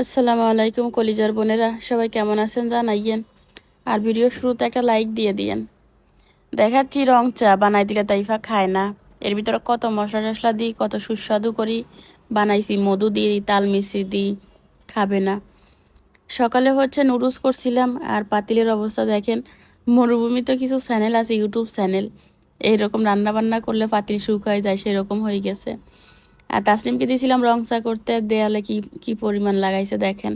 আসসালামু আলাইকুম কলিজার বোনেরা, সবাই কেমন আছেন জানাইয়েন? আর ভিডিও শুরুতে একটা লাইক দিয়ে দিয়েন। দেখাচ্ছি রং চা, বানাই দিলে তাইফা খায় না। এর ভিতরে কত মশলা টশলা দিই, কত সুস্বাদু করি। বানাইছি মধু দিই, তাল মিশি দিই, খাবে না। সকালে হচ্ছে নুডলস করছিলাম, আর পাতিলের অবস্থা দেখেন। মরুভূমিতে কিছু চ্যানেল আছে ইউটিউব চ্যানেল এইরকম রান্না বান্না করলে পাতিল শুকায় যায়, সেরকম হয়ে গেছে। আর তাসলিমকে দিয়েছিলাম রং চা করতে দেয়ালে কি কি পরিমাণ লাগাইছে দেখেন।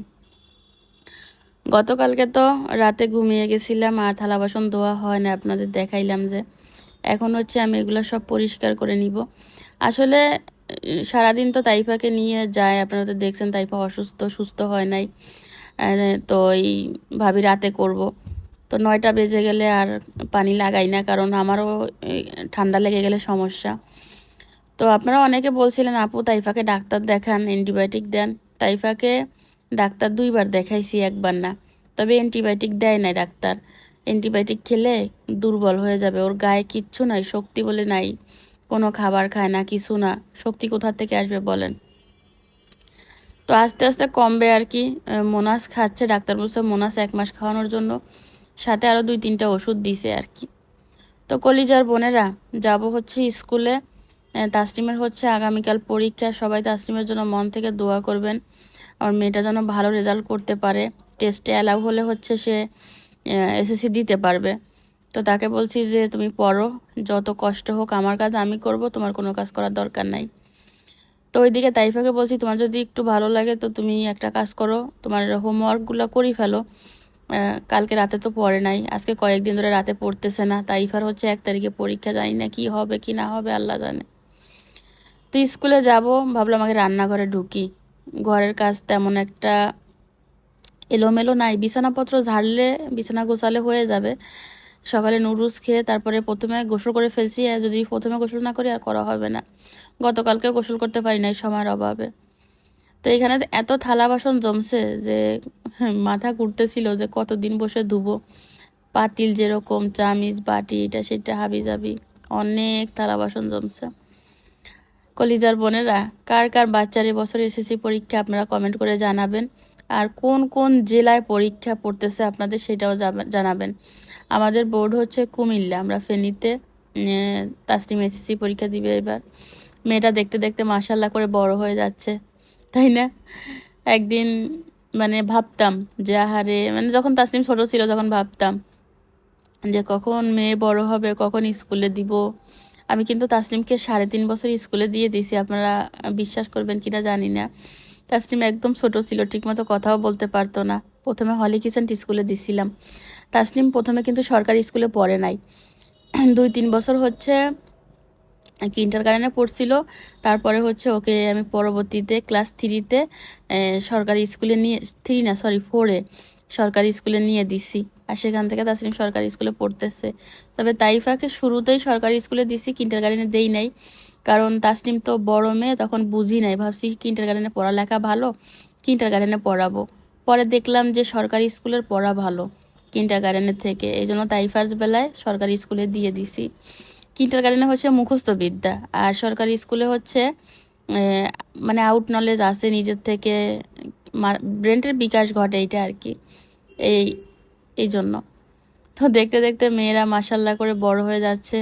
গতকালকে তো রাতে ঘুমিয়ে গেছিলাম, আর থালা বাসন ধোয়া হয় না, আপনাদের দেখাইলাম যে। এখন হচ্ছে আমি এগুলো সব পরিষ্কার করে নিব। আসলে, সারাদিন তো তাইফাকে নিয়ে যায়, আপনারা তো দেখছেন তাইফা অসুস্থ, সুস্থ হয় নাই। তো এই ভাবি রাতে করব। তো নয়টা বেজে গেলে আর পানি লাগাই না, কারণ আমারও ঠান্ডা লেগে গেলে সমস্যা। তো আপনারা অনেকে বলছিলেন, আপু, তাইফাকে ডাক্তার দেখান, অ্যান্টিবায়োটিক দেন। তাইফাকে ডাক্তার দুইবার দেখাইছি, একবার না। তবে অ্যান্টিবায়োটিক দেয় নাই ডাক্তার। অ্যান্টিবায়োটিক খেলে দুর্বল হয়ে যাবে। ওর গায়ে কিচ্ছু নাই, শক্তি বলে নাই। কোনো খাবার খায় না, কিছু না। শক্তি কোথা থেকে আসবে বলেন? তো আস্তে আস্তে কমবে আর কি। মোনাস খাচ্ছে, ডাক্তার বলছে মোনাস এক মাস খাওয়ানোর জন্য। সাথে আরও দুই তিনটা ওষুধ দিছে আর কি। তো কলিজার বোনেরা, যাব হচ্ছে স্কুলে। তাসলিমের হচ্ছে আগামীকাল পরীক্ষা। সবাই তাসলিমের জন্য মন থেকে দোয়া করবেন। আমার মেয়েটা যেন ভালো রেজাল্ট করতে পারে। টেস্টে অ্যালাউ হলে হচ্ছে সে এসএসসি দিতে পারবে। তো তাকে বলছি যে, তুমি পড়ো। যত কষ্ট হোক আমার কাজ আমি করব। তোমার কোনো কাজ করার দরকার নাই। তো ওইদিকে তাইফাকে বলছি, তোমার যদি একটু ভালো লাগে তো তুমি একটা কাজ করো। তোমার হোমওয়ার্কগুলো করি ফেলো। কালকে রাতে তো পড়ে নাই। আজকে কয়েকদিন ধরে রাতে পড়তেছে না। তাইফার হচ্ছে এক তারিখে পরীক্ষা। জানি না কি হবে, কি না হবে, আল্লাহ জানে। তো স্কুলে যাব, ভাবলাম আগে রান্নাঘরে ঢুকি। ঘরের কাজ তেমন একটা এলোমেলো নাই। বিছানাপত্র ঝাড়লে, বিছানা গোছালে হয়ে যাবে। সকালে নুডলস খেয়ে তারপরে প্রথমে গোসল করে ফেলছি। আর যদি প্রথমে গোসল না করি, আর করা হবে না। গতকালকে গোসল করতে পারি নাই সময়ের অভাবে। তো এখানে এত থালা বাসন জমছে যে মাথা ঘুরতেছিল যে কতদিন বসে ধুবো। পাতিল যেরকম, চামিচ, বাটি, এটা সেটা হাবি যাবি অনেক থালা বাসন জমছে। কলিজার বোনেরা, কার কার বাচ্চার এবছর এসএসসি পরীক্ষা আপনারা কমেন্ট করে জানাবেন। আর কোন কোন জেলায় পরীক্ষা পড়তেছে আপনাদের সেটাও জানাবেন। আমাদের বোর্ড হচ্ছে কুমিল্লা, আমরা ফেনীতে তাসলিম এসএসসি পরীক্ষা দিবে এবার। মেয়েটা দেখতে দেখতে মাশাল্লাহ করে বড় হয়ে যাচ্ছে, তাই না? একদিন মানে ভাবতাম যে আহারে মানে যখন তাসলিম ছোটো ছিল তখন ভাবতাম যে কখন মেয়ে বড় হবে, কখন স্কুলে দিব আমি কিন্তু তাসলিমকে সাড়ে তিন বছর স্কুলে দিয়ে দিয়েছি। আপনারা বিশ্বাস করবেন কিনা জানি না। তাসলিম একদম ছোট ছিল, ঠিকমতো কথাও বলতে পারতো না। প্রথমে হলি কিচেন্ট স্কুলে দিছিলাম। তাসলিম প্রথমে কিন্তু সরকারি স্কুলে পড়ে নাই। দুই তিন বছর হচ্ছে কিন্টার গার্ডেনে পড়ছিল। তারপরে হচ্ছে ওকে আমি পরবর্তীতে ক্লাস থ্রিতে সরকারি স্কুলে নিয়ে, থ্রি না, সরি, ফোরে সরকারি স্কুলে নিয়ে দিছি। আর সেখান থেকে তাসলিম সরকারি স্কুলে পড়তেছে। তবে তাইফাকে শুরুতেই সরকারি স্কুলে দিছি কিন্টার গার্ডেনে দেই নাই। কারণ তাসলিম তো বড় মেয়ে, তখন বুঝি নাই। ভাবছি কিন্টার গার্ডেনে পড়ালেখা ভালো কিন্টার গার্ডেনে পড়াবো। পরে দেখলাম যে সরকারি স্কুলের পড়া ভালো কিন্টার গার্ডেনের থেকে। এই জন্য তাইফার বেলায় সরকারি স্কুলে দিয়ে দিছি। কিন্টার গার্ডেনে হচ্ছে মুখস্থ বিদ্যা, আর সরকারি স্কুলে হচ্ছে মানে আউট নলেজ আছে নিজের থেকে। ব্রেনের বিকাশ ঘটে এটা আর কি। এই এই জন্য। তো দেখতে দেখতে মেয়েরা মাসাল্লাহ করে বড় হয়ে যাচ্ছে।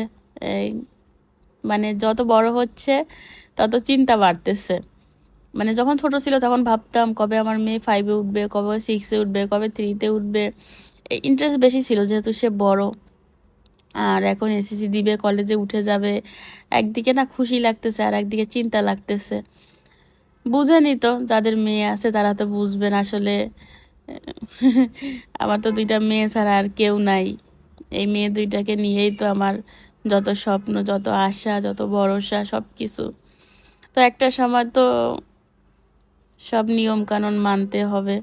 এই মানে যত বড় হচ্ছে, তত চিন্তা বাড়তেছে। মানে যখন ছোট ছিল তখন ভাবতাম, কবে আমার মেয়ে ফাইভে উঠবে, কবে সিক্সে উঠবে, কবে থ্রিতে উঠবে। এই ইন্টারেস্ট বেশি ছিল যেহেতু সে বড়। আর এখন এসএসসি দিবে কলেজে উঠে যাবে। একদিকে না খুশি লাগতেছে আর একদিকে চিন্তা লাগতেছে। বুঝেনি তো যাদের মেয়ে আছে তারা তো বুঝবেন আসলে। আমার তো দুইটা মেয়ে ছাড়া আর কেউ নাই। এই মেয়ে দুইটাকে নিয়েই তো আমার যত স্বপ্ন, যত আশা, যত ভরসা সব কিছু তো একটা সময় তো সব নিয়ম কানুন মানতে হবে।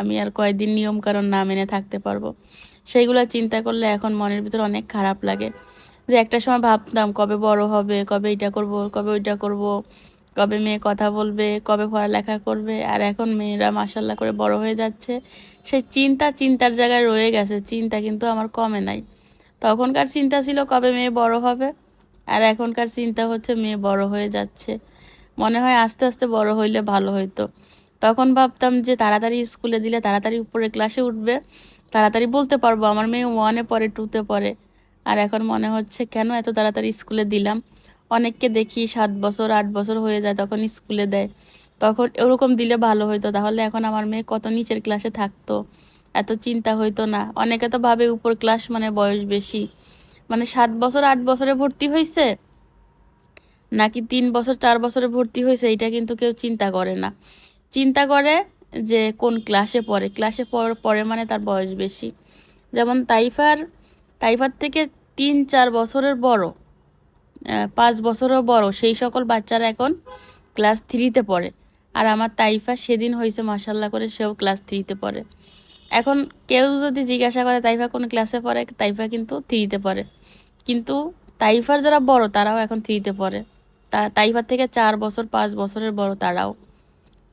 আমি আর কয়দিন নিয়ম কানুন না মেনে থাকতে পারব। সেইগুলো চিন্তা করলে এখন মনের ভিতর অনেক খারাপ লাগে। যে একটা সময় ভাবতাম কবে বড় হবে, কবে এটা করব, কবে ওইটা করব। কবে মেয়ে কথা বলবে, কবে পড়ালেখা করবে, আর এখন মেয়েরা মাসাল্লাহ করে বড় হয়ে যাচ্ছে। সেই চিন্তা চিন্তার জায়গায় রয়ে গেছে, চিন্তা কিন্তু আমার কমে নাই। তখনকার চিন্তা ছিল কবে মেয়ে বড় হবে, আর এখনকার চিন্তা হচ্ছে মেয়ে বড় হয়ে যাচ্ছে। মনে হয় আস্তে আস্তে বড় হইলে ভালো হইতো। তখন ভাবতাম যে তাড়াতাড়ি স্কুলে দিলে তাড়াতাড়ি উপরে ক্লাসে উঠবে, তাড়াতাড়ি বলতে পারব আমার মেয়ে ওয়ানে পড়ে টুতে পড়ে। আর এখন মনে হচ্ছে কেন এত তাড়াতাড়ি স্কুলে দিলাম? অনেককে দেখি সাত বছর, আট বছর হয়ে যায়, তখন স্কুলে দেয়। তখন ওরকম দিলে ভালো হতো তাহলে এখন আমার মেয়ে কত নিচের ক্লাসে থাকতো? এত চিন্তা হইতো না। অনেকে তো ভাবে উপর ক্লাস মানে বয়স বেশি। মানে সাত বছর, আট বছরে ভর্তি হয়েছে নাকি তিন বছর, চার বছরে ভর্তি হয়েছে এটা কিন্তু কেউ চিন্তা করে না। চিন্তা করে যে কোন ক্লাসে পড়ে। ক্লাসে পড়- মানে তার বয়স বেশি। যেমন তাইফার তাইফার থেকে তিন, চার বছরের বড়। পাঁচ বছরও বড়। সেই সকল বাচ্চারা এখন ক্লাস থ্রিতে পড়ে। আর আমার তাইফা সেদিন হয়েছে মাসাল্লাহ করে সেও ক্লাস থ্রিতে পড়ে। এখন কেউ যদি জিজ্ঞাসা করে, তাইফা কোন ক্লাসে পড়ে? তাইফা কিন্তু থ্রিতে পড়ে। কিন্তু তাইফার যারা বড়, তারাও এখন থ্রিতে পড়ে। তা, তাইফার থেকে চার বছর, পাঁচ বছরের বড় তারাও।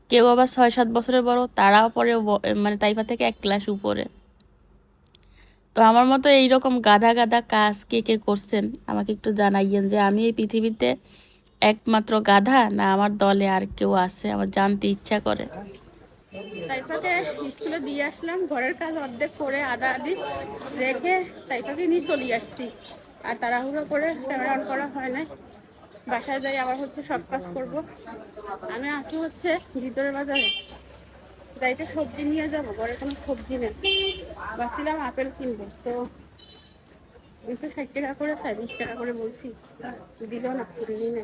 কেউ আবার ছয় সাত বছরের বড়, তারাও পড়ে মানে তাইফা থেকে এক ক্লাস উপরে। তো আমার মতো এইরকম গাধা গাধা কাজ কে কে করছেন, আমাকে একটু জানাইয়েন যে আমি এই পৃথিবীতে একমাত্র গাধা, না আমার দলে আর কেউ আছে, আমার জানতে ইচ্ছা করে। তাইফাকে স্কুলে দিয়ে আসলাম, ঘরের কাজ অর্ধেক করে আদা আদি রেখে তাইফাকে নিয়ে চলে আসছি। আর তাড়াহুড়ো করে ক্যামেরা অন করা হয় না বাসায় যাই, আবার হচ্ছে সব কাজ করব। আমি আসি হচ্ছে ভিতরের বাজারে। যাইতে সবজি নিয়ে যাব ঘরে কোনো সবজি নেই। ভাবছিলাম আপেল কিনবো তো দুশো ষাট টাকা করে চাই বিশ টাকা করে বলছি দিল না দিলি না।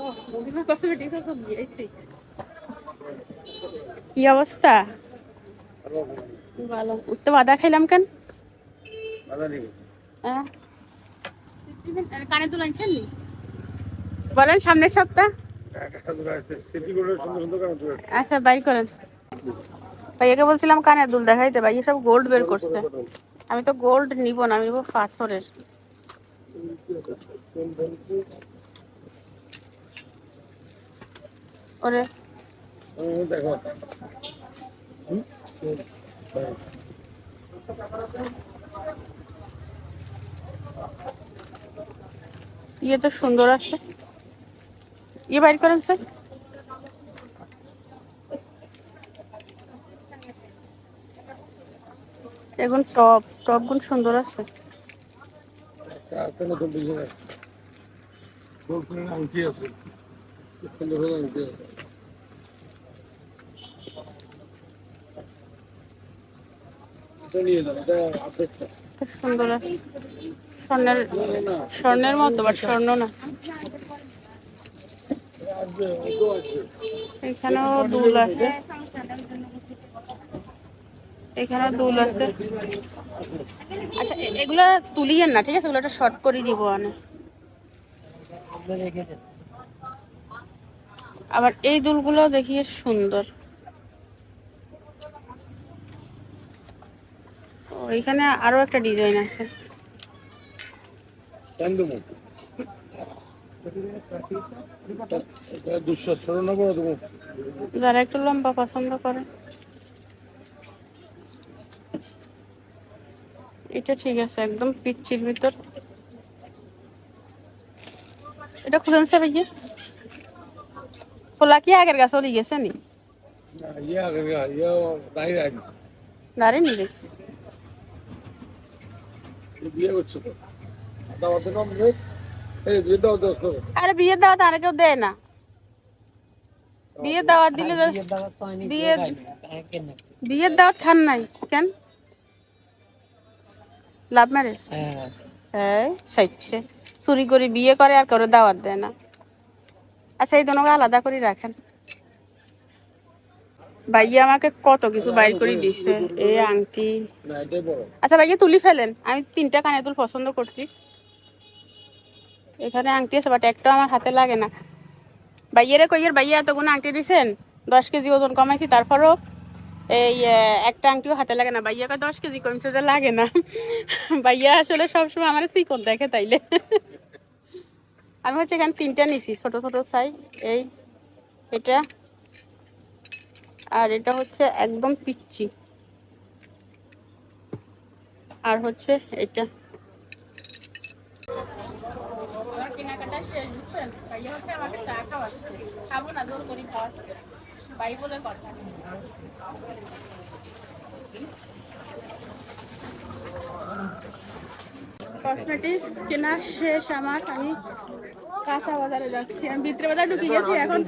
ও মহিমা কসমেটিক্স সবজি এই তো। কি অবস্থা? ভালো। উঠতে বাধা খাইলাম কেন? হ্যাঁ। কানে তুলে আনছেন নি? বলেন সামনের সপ্তাহ। আচ্ছা বাইর করেন। ভাইয়াকে বলছিলাম, কানে দুল দেখাইতে, ভাইয়া সব গোল্ড বের করছে। আমি তো গোল্ড নিব না, আমি নিব পাথরের। ওরে। ইয়ে তো সুন্দর আছে। ইয়ে বাইর করেন, স্যার। এগুন টপ টপ গুণ সুন্দর আছে। সুন্দর আছে। স্বর্ণের স্বর্ণের মতো, বাট স্বর্ণ না। এখানেও দুল আছে। এখানেও দুল আছে। আচ্ছা এগুলা তুলিয়েন না ঠিক আছে? এগুলো একটা শর্ট করে দিব আনে আবার এই দুলগুলো দেখিয়ে সুন্দর। এখানে আরও একটা ডিজাইন আছে। যারা একটু লম্বা পছন্দ করে। এটা ঠিক আছে একদম পিচ্ছির ভিতর। এটা খুলেন সে ভাইয়া খোলা কি আগের গাছ ওলি গেছে নি? ইয়ে ইয়ে দাঁড়িয়ে নি দেখছি বিয়ে করছ তো। দাওয়াতে কম নেই এই বিয়ে দাও দোস্ত আরে বিয়ের দাওয়াত আর কেউ দেয় না। বিয়ের দাওয়াত দিলে বিয়ের দাওয়াত খান নাই কেন? Love marriage? হ্যাঁ। সাইচ্ছে। চুরি করে বিয়ে করে আর কারও দাওয়াত দেয় না। আচ্ছা এই দুটোকে আলাদা করে রাখেন। ভাইয়া আমাকে কত কিছু বাইর করে দিছে। এই আংটি। আচ্ছা ভাইয়া তুলি ফেলেন। আমি তিনটা কানে দুল পছন্দ করছি। এখানে আংটি আছে বাট একটা আমার হাতে লাগে না। ভাইয়ারে কইয়ের ভাইয়া এতগুলো আংটি দিছেন? দশ কেজি ওজন কমাইছি তারপরও এই একটা আংটিও হাতে লাগে না। ভাইয়াকে দশ কেজি কমছে যে লাগে না। ভাইয়া আসলে সবসময় আমার চিকন দেখে তাইলে। আমি হচ্ছে এখানে তিনটা নিছি, ছোট ছোট সাই এই, এটা। আর এটা হচ্ছে একদম পিচ্ছি আর হচ্ছে এটা। কেনাকাটা শেষ, বুঝছেন? ভাইয়া হচ্ছে আমাকে চা খাওয়াচ্ছে। খাব না দোল করি খাওয়াচ্ছে। বাই বলে কথা। কসমেটিক্স কেনা শেষ আমার আমি কাঁচা বাজারে যাচ্ছি, আমি ভিতরে বাজার ঢুকে গেছি, এখন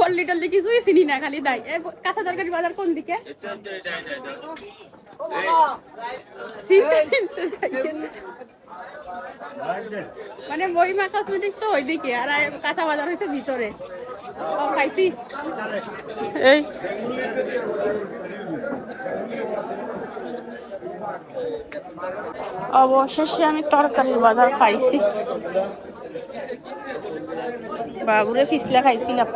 গল্লি টল্লি কিছুই চিনি না, খালি দাই কাঁচা তরকারি বাজার কোন দিকে? চিনতে চিনতে। মানে মহিমা কসমেটিক্স তো ওইদিকে, আর আর কাঁচা বাজার হয়েছে ভিতরে। খাইছি। এই। অবশেষে আমি তরকারির বাজার খাইছি বাবুরে ফিসলা খাইছিলাম।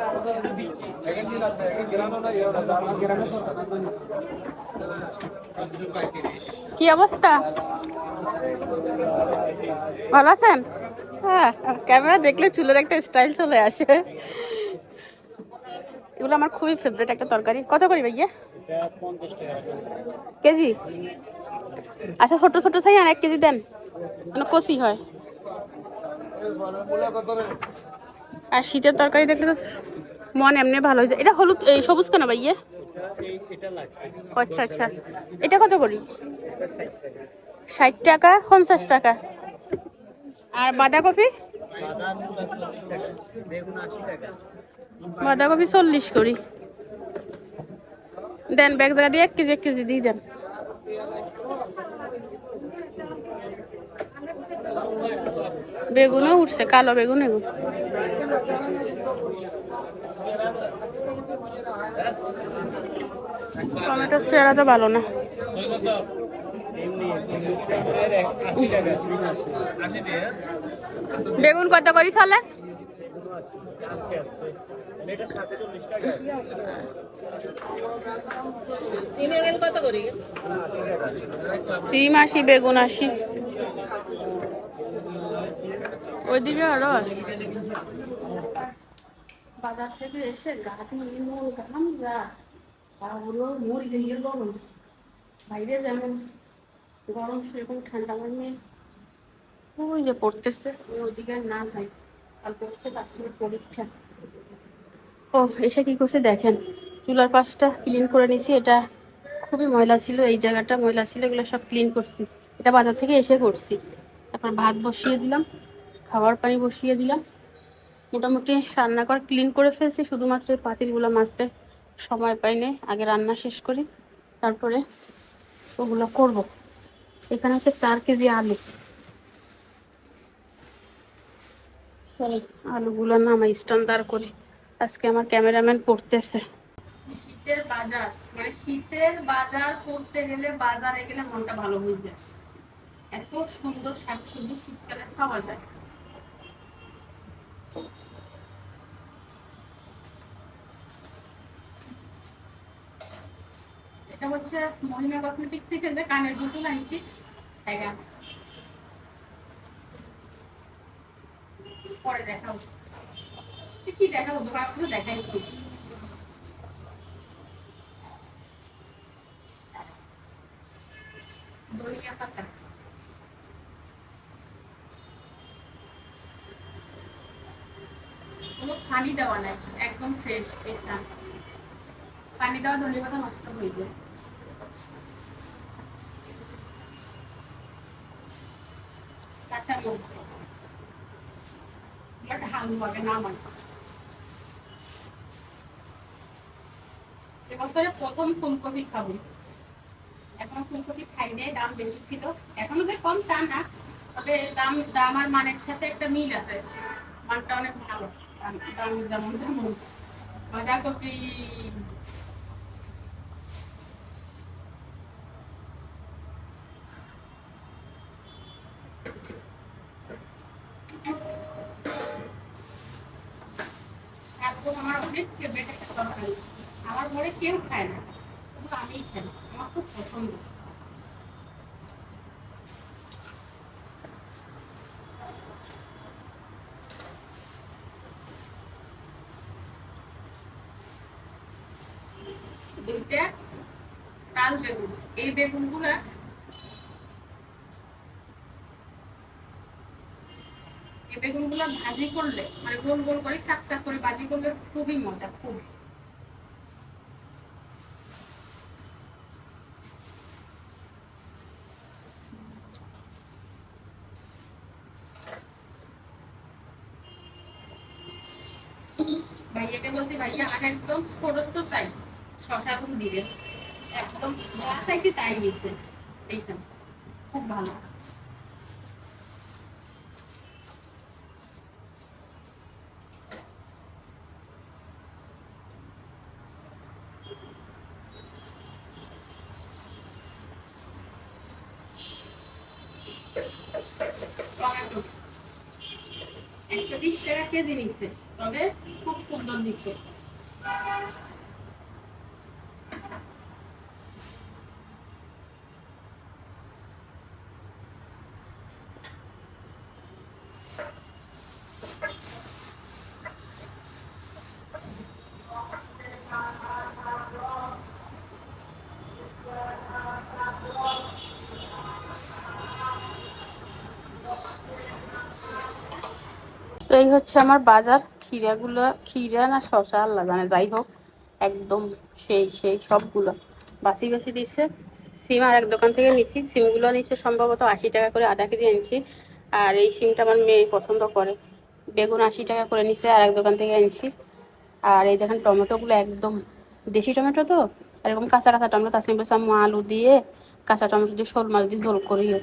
কি অবস্থা? ভালো আছেন? হ্যাঁ ক্যামেরা দেখলে চুলের একটা স্টাইল চলে আসে। এগুলো আমার খুবই ফেভারিট একটা তরকারি। কত করি ভাইয়া? কেজি? আচ্ছা ছোট ছোট চাই আর এক কেজি দেন। মানে কষি হয়। আর শীতের তরকারি দেখলে তো মন এমনি ভালো হয়ে যায়। এটা হলুদ সবুজ কেন ভাইয়া আচ্ছা আচ্ছা। এটা কত করি? ষাট টাকা, পঞ্চাশ টাকা। আর বাঁধাকপি? বাঁধাকপি চল্লিশ করি। দেন ব্যাগ জায়গা দিয়ে এক কেজি এক কেজি দিয়ে দেন। বেগুনও উঠছে কালো বেগুন এগুন টমেটোর চেহারা তো ভালো না। বেগুন কত করি চলে সিম আসি বেগুন আশি। ওইদিকে আরও আছে। বাজার থেকে এসে গা দিয়ে এমন যা পাগুলো মরি যাইয়ে গরম। বাইরে যেমন গরম সেরকম ঠান্ডা মানে ওই যে পড়তেছে। ওইদিকে না যাই। কালকে হচ্ছে তার পরীক্ষা। ও এসে কি করছে দেখেন? চুলার পাশটা ক্লিন করে নিছি এটা খুবই ময়লা ছিল এই জায়গাটা ময়লা ছিল এগুলো সব ক্লিন করছি। এটা বাজার থেকে এসে করছি। তারপর ভাত বসিয়ে দিলাম, খাবার পানি বসিয়ে দিলাম। মোটামুটি রান্নাঘর ক্লিন করে ফেলছি, শুধুমাত্র পাতিলগুলো মাজতে সময় পাইনি আগে রান্না শেষ করি, তারপরে ওগুলো করব। এখানে হচ্ছে চার কেজি আলু। চলো, আলুগুলো না আমার স্ট্যান্ডার করি। আজকে আমার ক্যামেরাম্যান পড়তেছে। শীতের বাজার মানে শীতের বাজার করতে গেলে বাজারে গেলে মনটা ভালো হয়ে যায়। এত সুন্দর শাকসবজি শীতকালে খাওয়া যায়। এটা হচ্ছে মহিমা কসমেটিক থেকে যে কানের দুটো আনছি পরে দেখাবো। কি দেখাবো? দোকান খুলে দেখাই তো। পাতা। কোনো পানি দেওয়া নাই, একদম ফ্রেশ পানি দেওয়া পাতা নষ্ট হয়ে এবছরে প্রথম ফুলকপি খাব। এখন ফুলকপি খাই দাম বেশি ছিল। এখনও যে কম তা না, তবে দাম দাম আর মানের সাথে একটা মিল আছে। মানটা অনেক ভালো। দাম দাম যেমন তেমন এটা তাল বেগুন, এই এই ভাজি করলে মানে গোল গোল করে শাক করে ভাজি করলে খুবই মজা খুবই ভাইয়াকে বলছি, ভাইয়া, আমার একদম ছোট ছোট গুণ দিবে। একদম চাইছি তাই দিয়েছে এইখান খুব ভালো। একশো বিশ টাকা কেজি নিচ্ছে, তবে খুব সুন্দর দিচ্ছে। হচ্ছে আমার বাজার খিরাগুলো খিরা না শশা আল্লাহ জানে যাই হোক, একদম সেই সেই সবগুলো। বাসি বাসি দিচ্ছে সিম আর এক দোকান থেকে নিচ্ছি সিমগুলো নিচ্ছে সম্ভবত আশি টাকা করে আধা কেজি এনেছি। আর এই সিমটা আমার মেয়ে পছন্দ করে। বেগুন আশি টাকা করে নিচ্ছে আর এক দোকান থেকে এনেছি। আর এই দেখেন টমেটোগুলো একদম দেশি টমেটো তো? এরকম কাঁচা কাঁচা টমেটো তার সঙ্গে সামু আলু দিয়ে কাঁচা টমেটো দিয়ে শোল মাছ দিয়ে ঝোল করিও।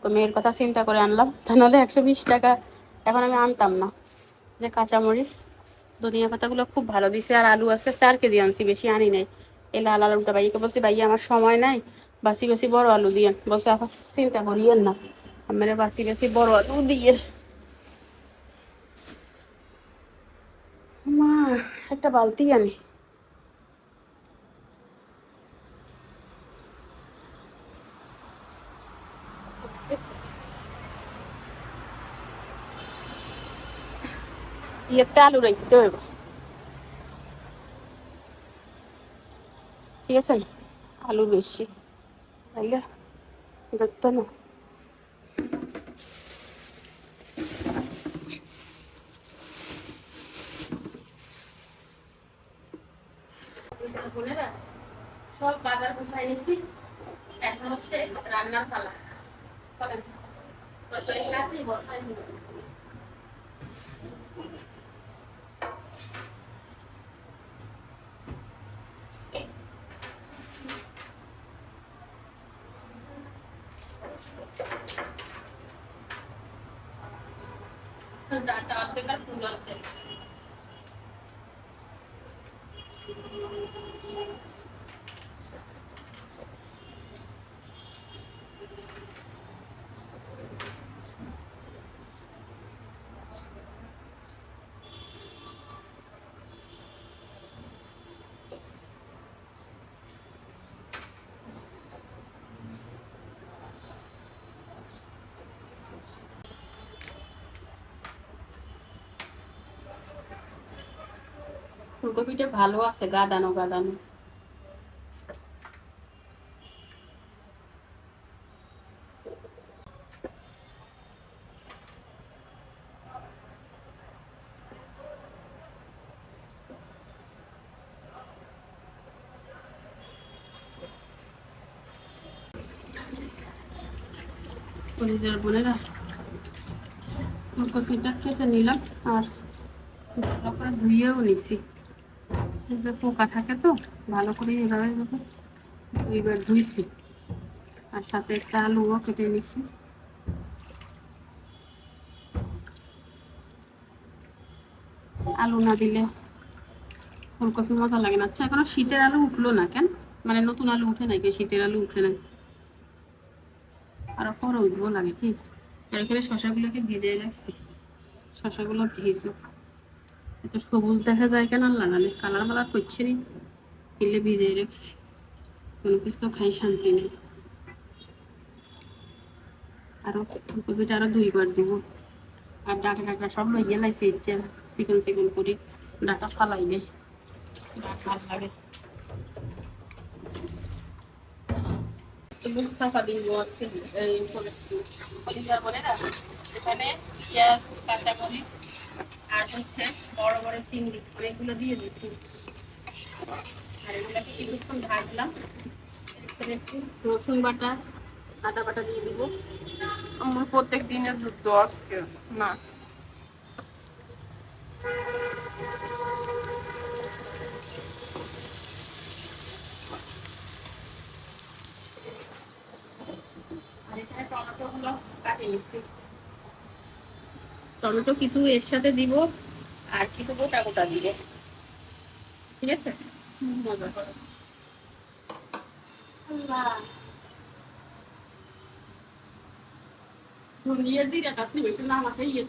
তো মেয়ের কথা চিন্তা করে আনলাম। তা নাহলে একশো বিশ টাকা এখন আমি আনতাম না। যে কাঁচামরিচ, ধনিয়া পাতাগুলো খুব ভালো দিছে। আর আলু আছে, চার কেজি আনছি, বেশি আনি নাই। এই লাল আলুটা ভাইকে বলছি ভাই আমার সময় নাই। বাসি বেশি বড় আলু দিয়ে বলছে এখন চিন্তা করিয়েন না। আমার বাসি বেশি বড় আলু দিয়ে মা, একটা বালতি আনি। ইয়েতে আলু রাখতে হইব ঠিক আছে আলু বেশি তাইলে দেখতে না ফুলকপিটা ভালো আছে, গাদানো গাদানো। কলিজার বোনেরা, ফুলকপিটা কেটে নিলাম আর ভালো করে ধুয়েও নিছি। পোকা থাকে তো, ভালো করে এভাবে এভাবে দুইবার ধুইছি, আর সাথে একটা আলুও কেটে নিছি। আলু না দিলে ফুলকপি মজা লাগে না। আচ্ছা এখনও শীতের আলু উঠল না কেন? মানে নতুন আলু উঠে নাই কি? শীতের আলু উঠে নাই। আর পরে উঠবো লাগে কি? আর এখানে শশাগুলোকে ভিজিয়ে রাখছি। শশাগুলো ভিজুক। এত সবুজ দেখা যায় কেন লাগালে কালার মালার করছে নি। কিনলে ভিজিয়ে রাখছি কোনো কিছু তো খাই শান্তি নেই। আরও ফুলকপিটা আরও দুইবার দিব। আর ডাটা ডাটা সব লইয়ে লাইছে ইচ্ছে। চিকন চিকন করি। ডাটা ফালাই দে। ভালো লাগে। মুস্তাফা দিন এই পরিবার বলে না এখানে পেঁয়াজ কাঁচামরিচ আর হচ্ছে বড় বড় চিংড়ি অনেকগুলো দিয়ে দিচ্ছি। আর এগুলোকে কিছুক্ষণ ভাজলাম। একটু রসুন বাটা আদা বাটা দিয়ে দিব। আমার প্রত্যেক দিনের যুদ্ধ আজকে না। আর এখানে টমেটো কাটিয়ে নিচ্ছি। টমেটো কিছু এর সাথে দিব আর কিছু গোটা গোটা দিব। ঠিক আছে? মজা বেশি না ইয়ে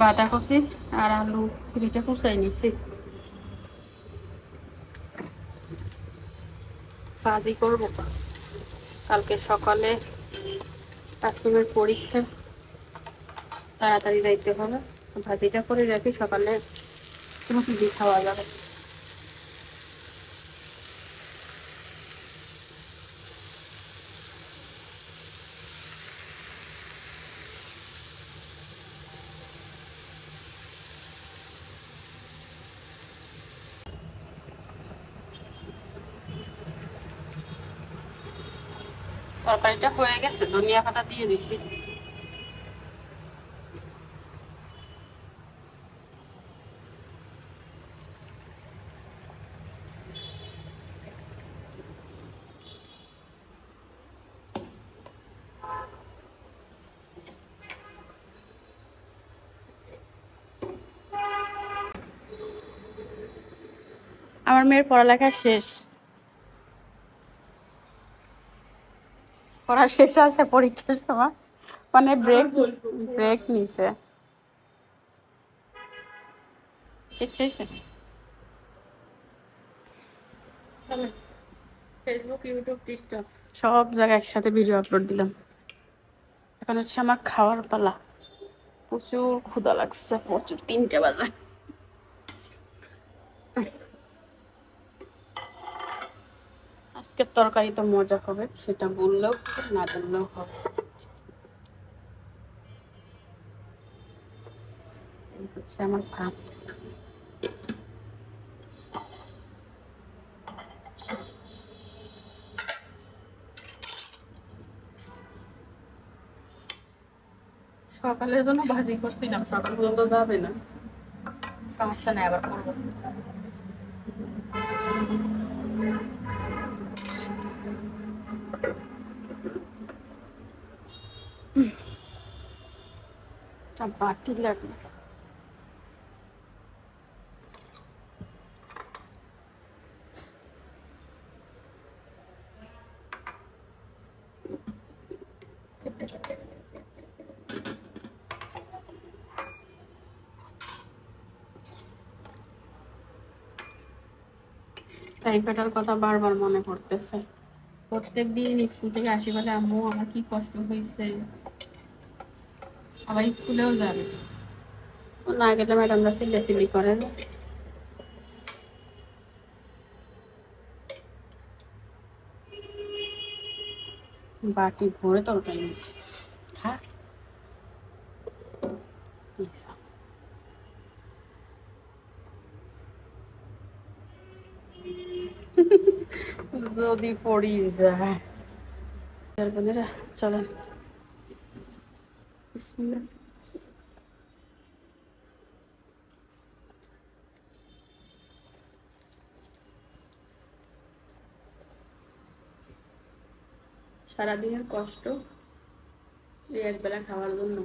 বাঁধাকপি আর আলু দুইটা কুচাই নিছি। ভাজি করব। কালকে সকালে কাস্টমের পরীক্ষা। তাড়াতাড়ি যাইতে হবে। ভাজিটা করে রাখি, সকালে রুটি দিয়ে খাওয়া যাবে। তরকারিটা হয়ে গেছে ধনিয়া পাতা দিয়ে দিছি। আমার মেয়ের পড়ালেখা শেষ। পড়া শেষ আছে পরীক্ষার সময়। মানে ব্রেক ব্রেক নিছে। ঠিক চাইছে? ফেসবুক ইউটিউব টিকটক সব জায়গায় একসাথে ভিডিও আপলোড দিলাম। এখন হচ্ছে আমার খাওয়ার পালা। প্রচুর ক্ষুধা লাগছে প্রচুর তিনটে বাজে। আজকের তরকারি তো মজা হবে, সেটা বললেও না বললেও হবে। হচ্ছে আমার ভাত। সকালের জন্য ভাজি করছিলাম, সকাল পর্যন্ত যাবে না। সমস্যা নেই, আবার করব। বাটি লাগবে। টাইফয়েডের কথা বারবার মনে পড়তেছে। প্রত্যেক দিন স্কুল থেকে আসি বলে, আম্মু, আমার কি কষ্ট হয়েছে আবার স্কুলেও যাবে। ও না গেলে ম্যাডামরা সিলে সিলি করে বাটি ভরে তরকারি নিয়েছি। যদি পড়ি যায়। বোনেরা চলেন। বিসমিল্লাহ সারাদিনের কষ্ট এই একবেলা খাওয়ার জন্য।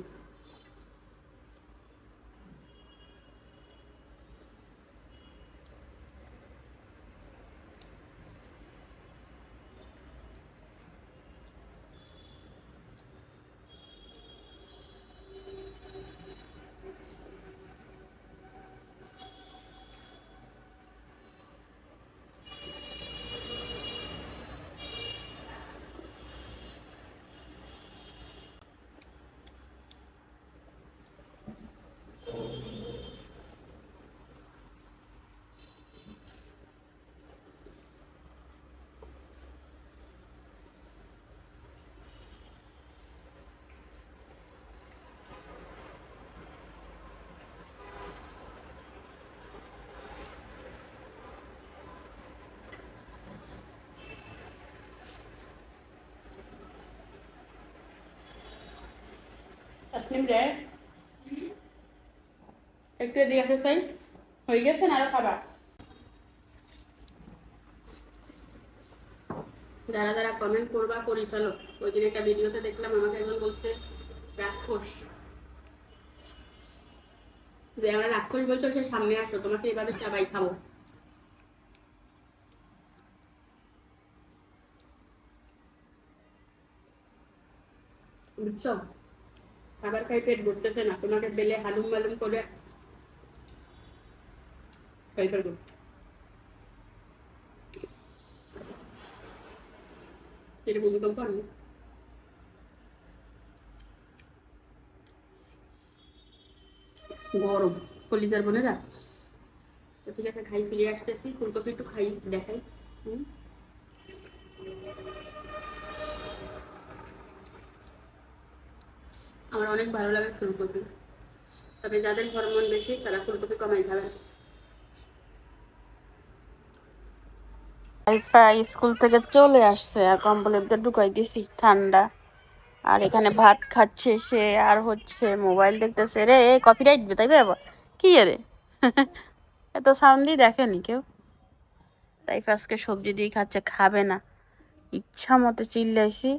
তাসনিম রে। একটু এদিকে আসো সাই হয়ে গেছে না আরও খাবা যারা যারা কমেন্ট করবা, করি ফেলো ওই দিন একটা ভিডিওতে দেখলাম, আমাকে একজন বলছে, রাক্ষস। যে আমার রাক্ষস বলছো, সে সামনে আসো, তোমাকে এভাবে চাবাই খাব। বুঝছ? খাবার খাই, পেট ভরতেছে না। তোমাকে বেলে হালুম মালুম করে খাই ফেলব। এটা আনবে গরম বোনেরা। ঠিক আছে, খাই, ফিরে আসতেছি। ফুলকপি একটু খাই, দেখাই। হুম? আমার অনেক ভালো লাগে ফুলকপি। তবে যাদের হরমোন বেশি, তারা ফুলকপি কমাই খাবেন স্কুল থেকে চলে আসছে আর কম্বলের ঢুকাই দিছি, ঠান্ডা। আর এখানে ভাত খাচ্ছে সে, আর হচ্ছে মোবাইল দেখতেছে। রে কপি রাইট তাই বাবা কি রে? এত সাউন্ডই দেখেনি কেউ? তাই আজকে সবজি দিয়ে খাচ্ছে, খাবে না। ইচ্ছা মতো চিল্লাইছি।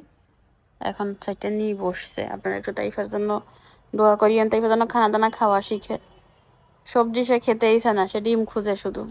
এখন সেটা নিয়ে বসছে। আপনারা একটু তাইফার জন্য দোয়া করিয়েন। তাইফার জন্য খানা দানা খাওয়া শিখে, সবজি সে খেতেইছে না, সে ডিম খুঁজে শুধু।